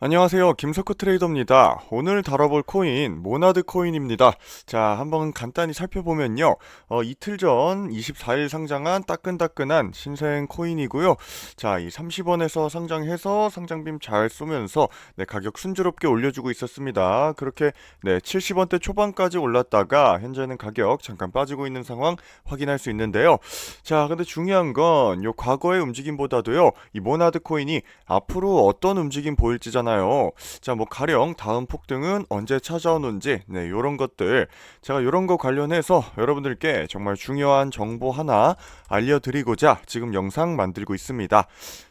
안녕하세요. 김석호 트레이더입니다. 오늘 다뤄볼 코인, 모나드 코인입니다. 자, 한번 간단히 살펴보면요. 어, 이틀 전 24일 상장한 따끈따끈한 신생 코인이고요. 자, 이 30원에서 상장해서 상장빔 잘 쏘면서 네, 가격 순조롭게 올려주고 있었습니다. 그렇게 네, 70원대 초반까지 올랐다가 현재는 가격 잠깐 빠지고 있는 상황 확인할 수 있는데요. 자, 근데 중요한 건 요 과거의 움직임보다도요. 이 모나드 코인이 앞으로 어떤 움직임 보일지잖아요. 있잖아요. 자, 뭐 가령 다음 폭등은 언제 찾아오는지 네, 요런 것들 제가 요런 거 관련해서 여러분들께 정말 중요한 정보 하나 알려드리고자 지금 영상 만들고 있습니다.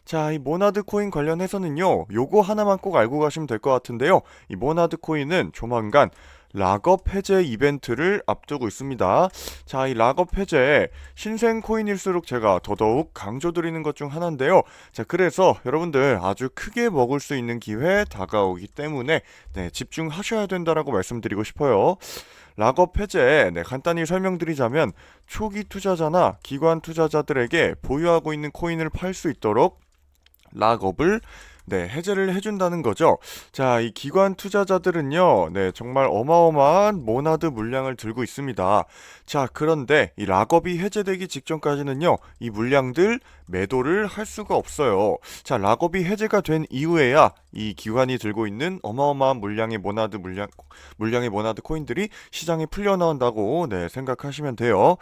자, 이 모나드 코인 관련해서는요. 요거 하나만 꼭 알고 가시면 될 것 같은데요. 이 모나드 코인은 조만간 락업 해제 이벤트를 앞두고 있습니다. 자, 이 락업 해제 신생 코인일수록 제가 더더욱 강조드리는 것 중 하나인데요. 자, 그래서 여러분들 아주 크게 먹을 수 있는 기회 다가오기 때문에 네, 집중하셔야 된다라고 말씀드리고 싶어요. 락업 해제 네, 간단히 설명드리자면 초기 투자자나 기관 투자자들에게 보유하고 있는 코인을 팔 수 있도록 락업을 네, 해제를 해준다는 거죠. 자, 이 기관 투자자들은요, 네, 정말 어마어마한 모나드 물량을 들고 있습니다. 자, 그런데 이 락업이 해제되기 직전까지는요, 이 물량들 매도를 할 수가 없어요. 자, 락업이 해제가 된 이후에야 이 기관이 들고 있는 어마어마한 물량의 모나드 물량, 물량의 모나드 코인들이 시장에 풀려 나온다고, 네, 생각하시면 돼요.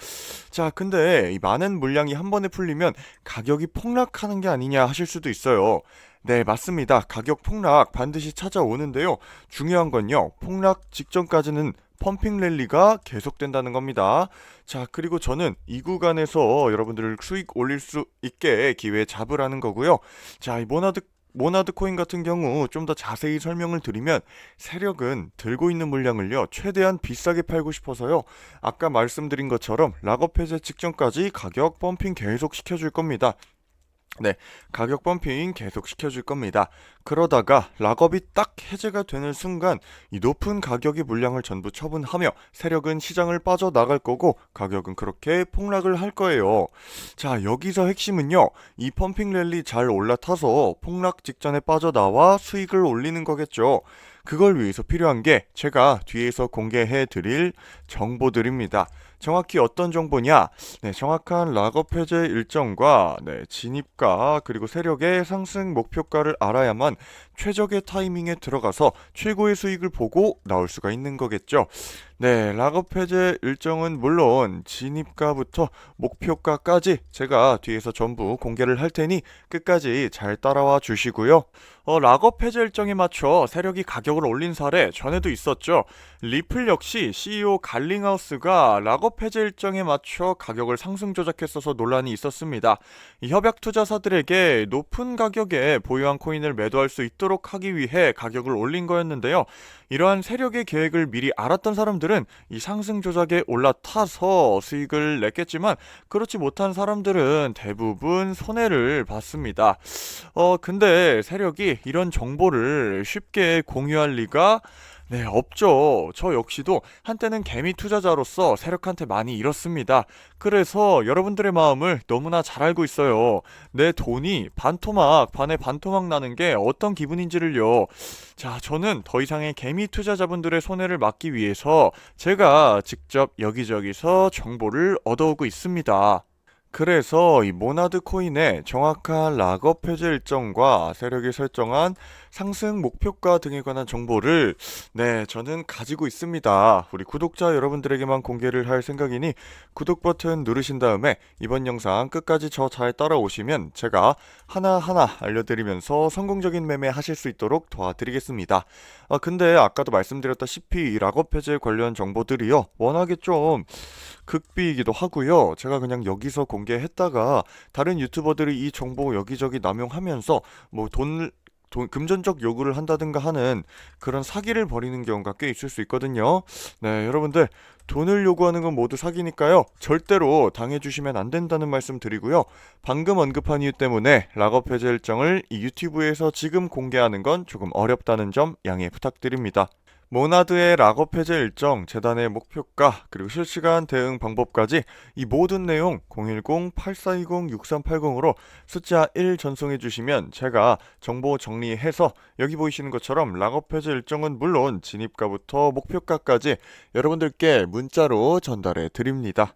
자, 근데 이 많은 물량이 한 번에 풀리면 가격이 폭락하는 게 아니냐 하실 수도 있어요. 네, 맞습니다. 가격 폭락 반드시 찾아오는데요. 중요한 건요. 폭락 직전까지는 펌핑 랠리가 계속된다는 겁니다. 자, 그리고 저는 이 구간에서 여러분들 수익 올릴 수 있게 기회 잡으라는 거고요. 자, 이 모나드 모나드 코인 같은 경우 좀 더 자세히 설명을 드리면 세력은 들고 있는 물량을요 최대한 비싸게 팔고 싶어서요 아까 말씀드린 것처럼 락업 해제 직전까지 가격 펌핑 계속 시켜줄 겁니다 네, 가격 펌핑 계속 시켜줄 겁니다. 그러다가 락업이 딱 해제가 되는 순간 이 높은 가격의 물량을 전부 처분하며 세력은 시장을 빠져나갈 거고 가격은 그렇게 폭락을 할 거예요. 자, 여기서 핵심은요. 이 펌핑 랠리 잘 올라타서 폭락 직전에 빠져나와 수익을 올리는 거겠죠. 그걸 위해서 필요한 게 제가 뒤에서 공개해 드릴 정보들입니다. 정확히 어떤 정보냐? 네, 정확한 락업 해제 일정과 네, 진입가 그리고 세력의 상승 목표가를 알아야만 최적의 타이밍에 들어가서 최고의 수익을 보고 나올 수가 있는 거겠죠. 네, 락업 해제 일정은 물론 진입가부터 목표가까지 제가 뒤에서 전부 공개를 할 테니 끝까지 잘 따라와 주시고요. 어, 락업 해제 일정에 맞춰 세력이 가격을 올린 사례 전에도 있었죠. 리플 역시 CEO 갈링하우스가 락업 해제 일정에 맞춰 가격을 상승 조작했어서 논란이 있었습니다. 협약 투자사들에게 높은 가격에 보유한 코인을 매도할 수 있도록 하기 위해 가격을 올린 거였는데요. 이러한 세력의 계획을 미리 알았던 사람들은 이 상승 조작에 올라타서 수익을 냈겠지만 그렇지 못한 사람들은 대부분 손해를 봤습니다. 어, 근데 세력이 이런 정보를 쉽게 공유할 리가 네, 없죠. 저 역시도 한때는 개미 투자자로서 세력한테 많이 잃었습니다. 그래서 여러분들의 마음을 너무나 잘 알고 있어요. 내 돈이 반토막, 반에 반토막 나는 게 어떤 기분인지를요. 자, 저는 더 이상의 개미 투자자분들의 손해를 막기 위해서 제가 직접 여기저기서 정보를 얻어오고 있습니다. 그래서 이 모나드 코인의 정확한 락업 해제 일정과 세력이 설정한 상승 목표가 등에 관한 정보를 네, 저는 가지고 있습니다. 우리 구독자 여러분들에게만 공개를 할 생각이니 구독 버튼 누르신 다음에 이번 영상 끝까지 저 잘 따라오시면 제가 하나하나 알려드리면서 성공적인 매매 하실 수 있도록 도와드리겠습니다. 아, 근데 아까도 말씀드렸다시피 이 락업 해제 관련 정보들이요. 워낙에 좀 극비이기도 하고요. 제가 그냥 여기서 공개했다가 다른 유튜버들이 이 정보 여기저기 남용하면서 뭐돈 돈, 금전적 요구를 한다든가 하는 그런 사기를 벌이는 경우가 꽤 있을 수 있거든요. 네, 여러분들 돈을 요구하는 건 모두 사기니까요. 절대로 당해주시면 안 된다는 말씀 드리고요. 방금 언급한 이유 때문에 락업 해제 일정을 이 유튜브에서 지금 공개하는 건 조금 어렵다는 점 양해 부탁드립니다. 모나드의 락업 해제 일정, 재단의 목표가, 그리고 실시간 대응 방법까지 이 모든 내용 010-8420-6380으로 숫자 1 전송해 주시면 제가 정보 정리해서 여기 보이시는 것처럼 락업 해제 일정은 물론 진입가부터 목표가까지 여러분들께 문자로 전달해 드립니다.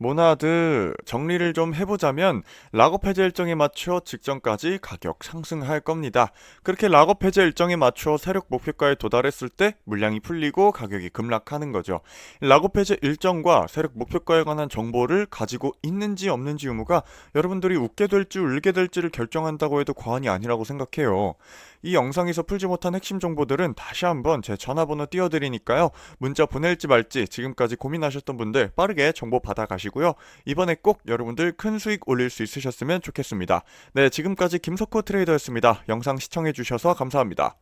모나드 정리를 좀 해보자면 락업 해제 일정에 맞춰 직전까지 가격 상승할 겁니다. 그렇게 락업 해제 일정에 맞춰 세력 목표가에 도달했을 때 물량이 풀리고 가격이 급락하는 거죠. 락업 해제 일정과 세력 목표가에 관한 정보를 가지고 있는지 없는지 의무가 여러분들이 웃게 될지 울게 될지를 결정한다고 해도 과언이 아니라고 생각해요. 이 영상에서 풀지 못한 핵심 정보들은 다시 한번 제 전화번호 띄워드리니까요. 문자 보낼지 말지 지금까지 고민하셨던 분들 빠르게 정보 받아가시고요. 이번에 꼭 여러분들 큰 수익 올릴 수 있으셨으면 좋겠습니다. 네, 지금까지 김석호 트레이더였습니다. 영상 시청해주셔서 감사합니다.